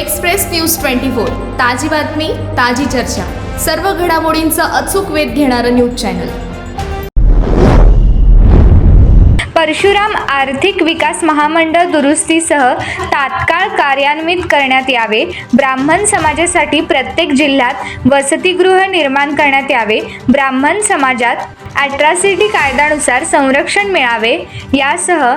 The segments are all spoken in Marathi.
Express news twenty four. ताजी बातमी ताजी चर्चा. सर्व घडामोडींचा अचूक वेध घेणारं न्यूज चॅनल. परशुराम आर्थिक विकास महामंडळ दुरुस्तीसह तात्काळ कार्यान्वित करण्यात यावे. ब्राह्मण समाजासाठी प्रत्येक जिल्ह्यात वसतिगृह निर्माण करण्यात यावे. ब्राह्मण समाजात अट्रॉसिटी कायद्यानुसार संरक्षण मिळावे. यासह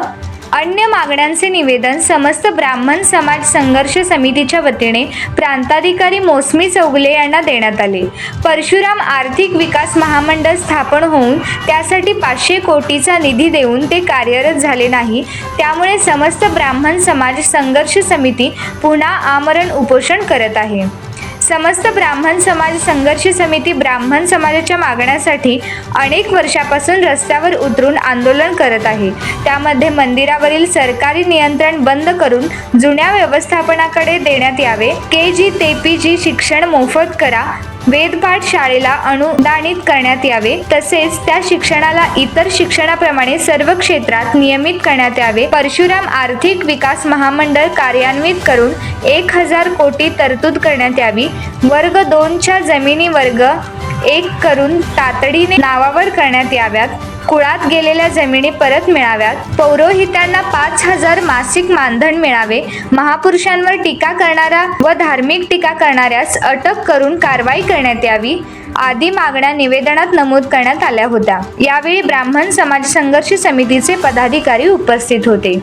अन्य मागण्यांचे निवेदन समस्त ब्राह्मण समाज संघर्ष समितीच्या वतीने प्रांताधिकारी मोसमी चौगले यांना देण्यात आले. परशुराम आर्थिक विकास महामंडळ स्थापन होऊन त्यासाठी पाचशे कोटीचा निधी देऊन ते कार्यरत झाले नाही. त्यामुळे समस्त ब्राह्मण समाज संघर्ष समिती पुन्हा आमरण उपोषण करत आहे. समस्त ब्राह्मण समाज संघर्ष समिती ब्राह्मण समाजाच्या मागण्यासाठी अनेक वर्षापासून रस्त्यावर उतरून आंदोलन करत आहे. त्यामध्ये मंदिरावरील सरकारी नियंत्रण बंद करून जुन्या व्यवस्थापनाकडे देण्यात यावे. के जी ते पी जी शिक्षण मोफत करा. वेदपाठ शाळेला अनुदानित करण्यात यावे. तसेच त्या शिक्षणाला इतर शिक्षणाप्रमाणे सर्व क्षेत्रात नियमित करण्यात यावे. परशुराम आर्थिक विकास महामंडळ कार्यान्वित करून एक हजार कोटी तरतूद करण्यात यावी. वर्ग दोनच्या जमिनी वर्ग एक करून तातडीने नावावर करण्यात याव्यात. कुळात गेलेल्या जमिनी परत मिळाव्यात. पौरोहित्यांना पाच हजार मासिक मानधन मिळावे. महापुरुषांवर टीका करणारा व धार्मिक टीका करणाऱ्यास अटक करून कारवाई करण्यात यावी. आदी मागण्या निवेदनात नमूद करण्यात आल्या होत्या. यावेळी ब्राह्मण समाज संघर्ष समितीचे पदाधिकारी उपस्थित होते.